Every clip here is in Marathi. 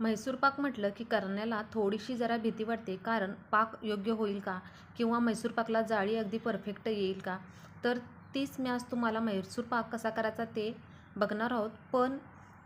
म्हैसूर पाक म्हटलं की करण्याला थोडीशी जरा भीती वाटते. कारण पाक योग्य होईल का? किंवा म्हैसूर पाकला जाळी अगदी परफेक्ट येईल का? तर तीच मी आज तुम्हाला म्हैसूर पाक कसा करायचा ते बघणार आहोत. पण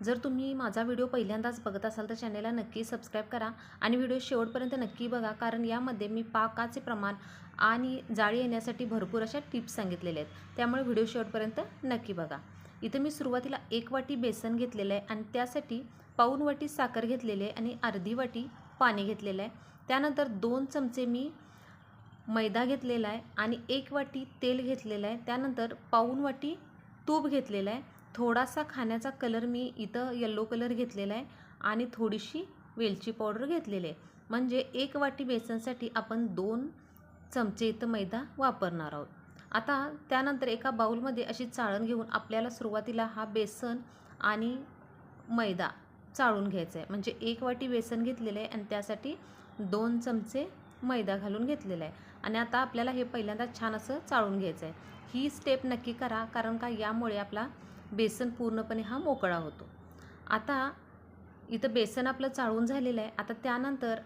जर तुम्ही माझा व्हिडिओ पहिल्यांदाच बघत असाल तर चॅनेलला नक्की सबस्क्राईब करा आणि व्हिडिओ शेवटपर्यंत नक्की बघा. कारण यामध्ये मी पाकाचे प्रमाण आणि जाळी येण्यासाठी भरपूर अशा टिप्स सांगितलेल्या आहेत. त्यामुळे व्हिडिओ शेवटपर्यंत नक्की बघा. इथं मी सुरुवातीला एक वाटी बेसन घेतलेलं आहे आणि त्यासाठी पाऊन वाटी साखर घेतलेली आहे आणि अर्धी वाटी पाणी घेतलेलं आहे. त्यानंतर दोन चमचे मी मैदा घेतलेला आहे आणि एक वाटी तेल घेतलेलं आहे. त्यानंतर पाऊन वाटी तूप घेतलेलं आहे. थोडासा खाण्याचा कलर मी इथं येल्लो कलर घेतलेला आहे आणि थोडीशी वेलची पावडर घेतलेली आहे. म्हणजे एक वाटी बेसनसाठी आपण दोन चमचे इथं मैदा वापरणार आहोत. आता त्यानंतर एका बाऊलमध्ये अशी चाळण घेऊन आपल्याला सुरुवातीला हा बेसन आणि मैदा चाळून घ्यायचं आहे म्हणजे एक वाटी बेसन घेतलेलं आहे आणि त्यासाठी दोन चमचे मैदा घालून घेतलेला आहे आणि आता आपल्याला हे पहिल्यांदा छान असं चाळून घ्यायचं आहे ही स्टेप नक्की करा कारण का यामुळे आपला बेसन पूर्णपणे हा मोकळा होतो. आता इथं बेसन आपलं चाळून झालेलं आहे आता त्यानंतर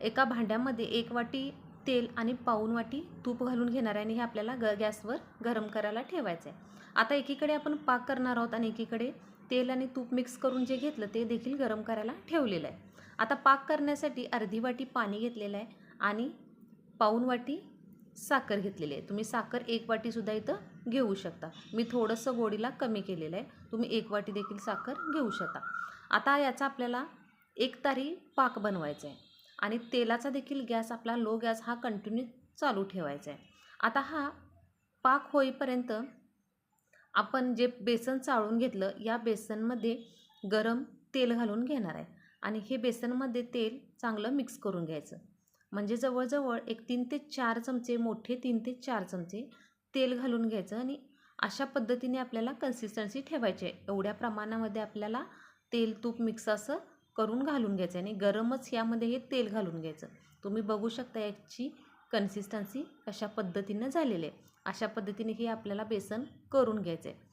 एका भांड्यामध्ये एक वाटी तेल आणि पाऊन वाटी तूप घालून घेणार आहे आणि हे आपल्याला ग गॅसवर गरम करायला ठेवायचं आहे आता एकीकडे आपण पाक करणार आहोत आणि एकीकडे तेल आणि तूप मिक्स करून जे घेतलं ते देखील गरम करायला ठेवलेलं आहे. आता पाक करण्यासाठी अर्धी वाटी पाणी घेतलेलं आहे आणि पाऊन वाटी साखर घेतलेली आहे. तुम्ही साखर एक वाटीसुद्धा इथं घेऊ शकता. मी थोडंसं गोडीला कमी केलेलं आहे. तुम्ही एक वाटी देखील साखर घेऊ शकता. आता याचा आपल्याला एक तारी पाक बनवायचा आहे आणि तेलाचा देखील गॅस आपला लो गॅस हा कंटिन्यू चालू ठेवायचा आहे आता हा पाक होईपर्यंत आपण जे बेसन चाळून घेतलं या बेसनमध्ये गरम तेल घालून घेणार आहे. आणि हे बेसनमध्ये तेल चांगलं मिक्स करून घ्यायचं. म्हणजे जवळजवळ एक तीन ते चार चमचे मोठे तीन ते चार चमचे तेल घालून घ्यायचं आणि अशा पद्धतीने आपल्याला कन्सिस्टन्सी ठेवायची आहे. एवढ्या प्रमाणामध्ये आपल्याला तेल तूप मिक्स असं करून घालून घ्यायचं आणि गरमच यामध्ये हे तेल घालून घ्यायचं. तुम्ही बघू शकता याची कन्सिस्टन्सी कशा पद्धतीनं झालेली? आहे अशा पद्धतीने हे आपल्याला बेसन करून घ्यायचं आहे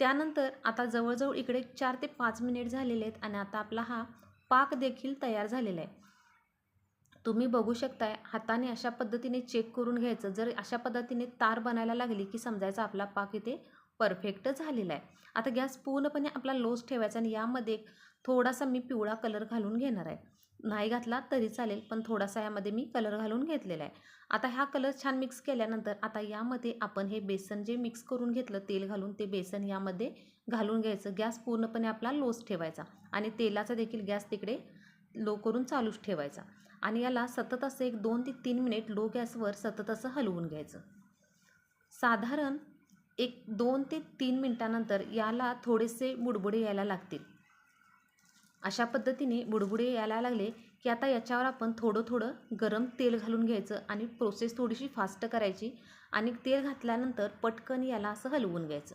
त्यानंतर आता जवळजवळ इकडे चार ते पाच मिनिट झालेले आहेत आणि आता आपला हा पाक देखील तयार झालेला आहे. तुम्ही बघू शकताय हाताने अशा पद्धतीने चेक करून घ्यायचं. जर अशा पद्धतीने तार बनायला लागली की समजायचं आपला पाक इथे परफेक्ट झालेला आहे. आता गॅस पूर्णपणे आपला लोज ठेवायचा आणि यामध्ये थोडासा मी पिवळा कलर घालून घेणार आहे. नाही घातला तरी चालेल पण थोडासा यामध्ये मी कलर घालून घेतलेला आहे. आता हा कलर छान मिक्स केल्यानंतर आता यामध्ये आपण हे बेसन जे मिक्स करून घेतलं तेल घालून ते बेसन यामध्ये घालून घ्यायचं. गॅस पूर्णपणे आपला लोच ठेवायचा आणि तेलाचा देखील गॅस तिकडे लो करून चालूच ठेवायचा. आणि याला सतत असं एक दोन ते तीन मिनिट लो गॅसवर सतत असं हलवून घ्यायचं. साधारण एक दोन ते तीन मिनटानंतर याला थोडेसे बुडबुडे यायला लागतील. अशा पद्धतीने बुडबुडे यायला लागले की आता याच्यावर आपण थोडं थोडं गरम तेल घालून घ्यायचं आणि प्रोसेस थोडीशी फास्ट करायची आणि तेल घातल्यानंतर पटकन याला असं हलवून घ्यायचं.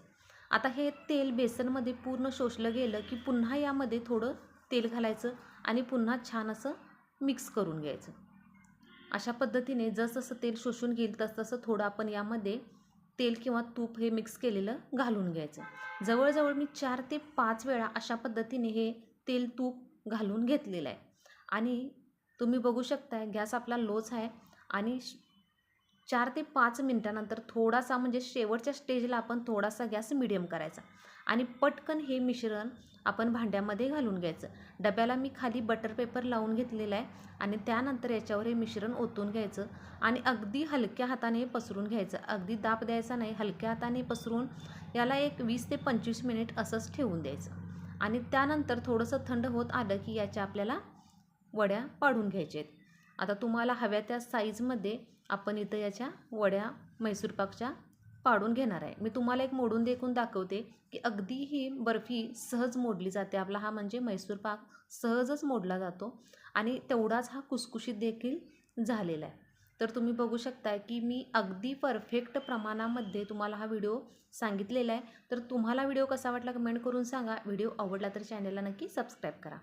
आता हे तेल बेसनमध्ये पूर्ण शोषलं गेलं की पुन्हा यामध्ये थोडं तेल घालायचं आणि पुन्हा छान असं मिक्स करून घ्यायचं. अशा पद्धतीने जसजसं तेल शोषून घेईल तसतसं थोडं आपण यामध्ये तेल किंवा तूप हे मिक्स केलेलं घालून घ्यायचं. जवळजवळ मी चार ते पाच वेळा अशा पद्धतीने हे तेल तूप घालून घेतलेलं आहे. आणि तुम्ही बघू शकताय गॅस आपला लोच आहे आणि चार ते पाच मिनटानंतर थोडासा म्हणजे शेवटच्या स्टेजला आपण थोडासा गॅस मिडियम करायचा. आणि पटकन हे मिश्रण आपण भांड्यामध्ये घालून घ्यायचं. डब्याला मी खाली बटर पेपर लावून घेतलेला आहे आणि त्यानंतर याच्यावर हे मिश्रण ओतून घ्यायचं आणि अगदी हलक्या हाताने पसरून घ्यायचं. अगदी दाब द्यायचा नाही हलक्या हाताने पसरून याला एक वीस ते पंचवीस मिनिट असंच ठेवून द्यायचं. आणि त्यानंतर थोडंसं थंड होत आलं की याच्या आपल्याला वड्या पाडून घ्यायच्या आहेत आता तुम्हाला हव्या त्या साईजमध्ये आपण इथं याच्या वड्या मैसूर पाकच्या पाडून घेणार आहे. मी तुम्हाला एक मोडून देखून दाखवते की अगदी ही बर्फी सहज मोडली जाते. आपला हा म्हणजे मैसूर पाक सहजच मोडला जातो आणि तेवढाच हा कुसकुशीत देखील झालेला आहे. तर तुम्ही बघू शकता की मी अगदी परफेक्ट प्रमाणामध्ये तुम्हाला हा व्हिडिओ सांगितलेला आहे. तर तुम्हाला व्हिडिओ कसा वाटला कमेंट करून सांगा. व्हिडिओ आवडला तर चॅनलला नक्की सबस्क्राईब करा.